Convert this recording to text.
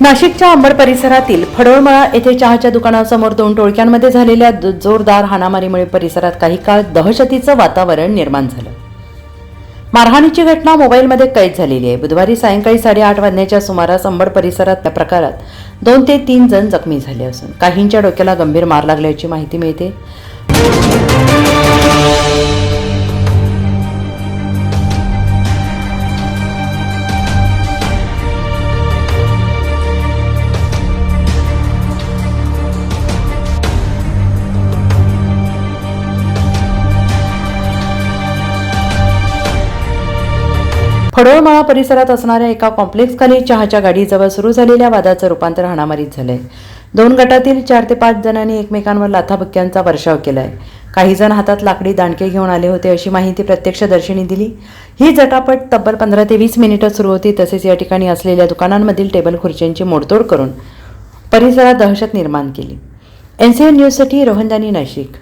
नाशिकच्या अंबड परिसरातील फडोळमळा येथे चहाच्या दुकानासमोर दोन टोळक्यांमध्ये झालेल्या द- जोरदार हाणामारीमुळे परिसरात काही काळ दहशतीचं वातावरण निर्माण झालं. मारहाणीची घटना मोबाईलमध्ये कैद झालेली आहे. बुधवारी सायंकाळी साडेआठ वाजण्याच्या सुमारास अंबड परिसरात त्या प्रकारात दोन ते तीन जण जखमी झाले असून काहींच्या डोक्याला गंभीर मार लागल्याची माहिती मिळते. खडोळमाळा परिसरात असणाऱ्या एका कॉम्प्लेक्सखाली चहाच्या गाडीजवळ सुरू झालेल्या वादाचं रूपांतर हाणामारीत झालंय. दोन गटातील चार ते पाच जणांनी एकमेकांवर लाथाबक्क्यांचा वर्षाव केलाय. काही जण हातात लाकडी दांडके घेऊन आले होते अशी माहिती प्रत्यक्षदर्शींनी दिली. ही जटापट तब्बल पंधरा ते वीस मिनिटं सुरू होती तसेच या ठिकाणी असलेल्या दुकानांमधील टेबल खुर्च्यांची मोडतोड करून परिसरात दहशत निर्माण केली. एन सी एन न्यूजसाठी रोहनदानी नाशिक.